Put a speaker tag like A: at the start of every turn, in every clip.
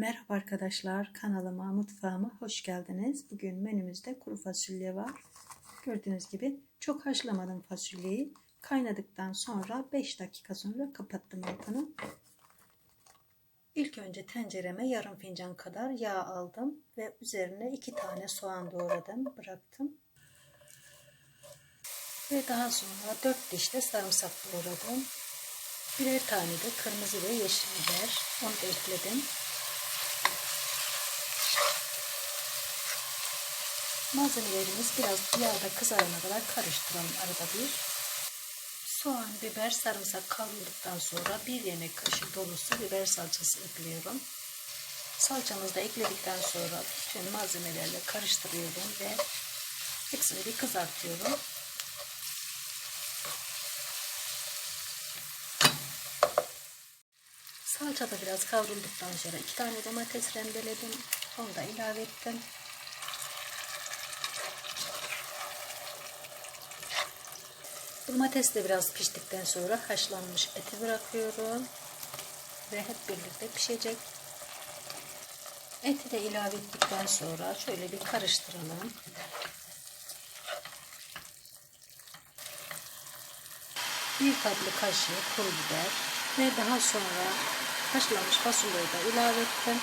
A: Merhaba arkadaşlar kanalıma mutfağıma hoş geldiniz. Bugün menümüzde kuru fasulye var. Gördüğünüz gibi çok haşlamadım fasulyeyi. Kaynadıktan sonra 5 dakika sonra kapattım altını. İlk önce tencereme yarım fincan kadar yağ aldım ve üzerine 2 tane soğan doğradım bıraktım. Ve daha sonra 4 diş de sarımsak doğradım. Birer tane de kırmızı ve yeşil biber onu da ekledim. Malzemelerimiz biraz yağda kızarana kadar karıştıralım arada bir. Soğan, biber, sarımsak kavrulduktan sonra bir yemek kaşığı dolusu biber salçası ekliyorum. Salçamızı da ekledikten sonra bütün malzemelerle karıştırıyorum ve hepsini bir kızartıyorum. Salça da biraz kavrulduktan sonra iki tane domates rendeledim. Onu da ilave ettim. Domates de biraz piştikten sonra haşlanmış eti bırakıyorum. Ve hep birlikte pişecek. Eti de ilave ettikten sonra şöyle bir karıştıralım. Bir tatlı kaşığı pul biber ve daha sonra haşlanmış fasulyeyi de ilave ettim.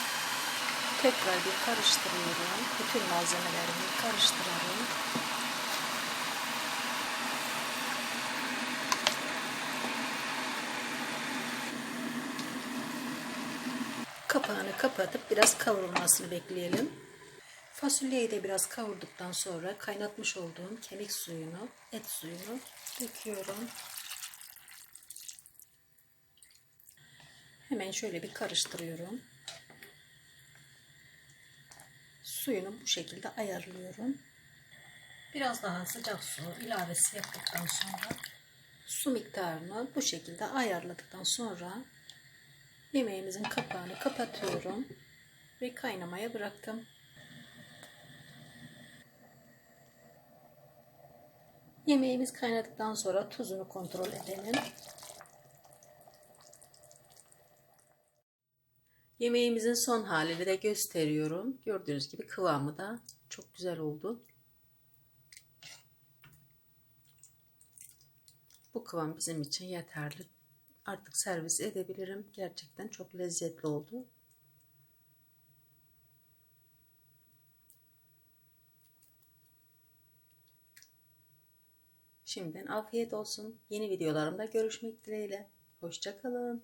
A: Tekrar bir karıştırıyorum. Bütün malzemelerimi karıştıralım. Kapağını kapatıp biraz kavrulmasını bekleyelim. Fasulyeyi de biraz kavurduktan sonra kaynatmış olduğum kemik suyunu, et suyunu döküyorum. Hemen şöyle bir karıştırıyorum. Suyunu bu şekilde ayarlıyorum. Biraz daha sıcak su ilavesi yaptıktan sonra su miktarını bu şekilde ayarladıktan sonra yemeğimizin kapağını kapatıyorum ve kaynamaya bıraktım. Yemeğimiz kaynadıktan sonra tuzunu kontrol edelim. Yemeğimizin son halini de gösteriyorum. Gördüğünüz gibi kıvamı da çok güzel oldu. Bu kıvam bizim için yeterli. Artık servis edebilirim. Gerçekten çok lezzetli oldu. Şimdiden afiyet olsun. Yeni videolarımda görüşmek dileğiyle. Hoşçakalın.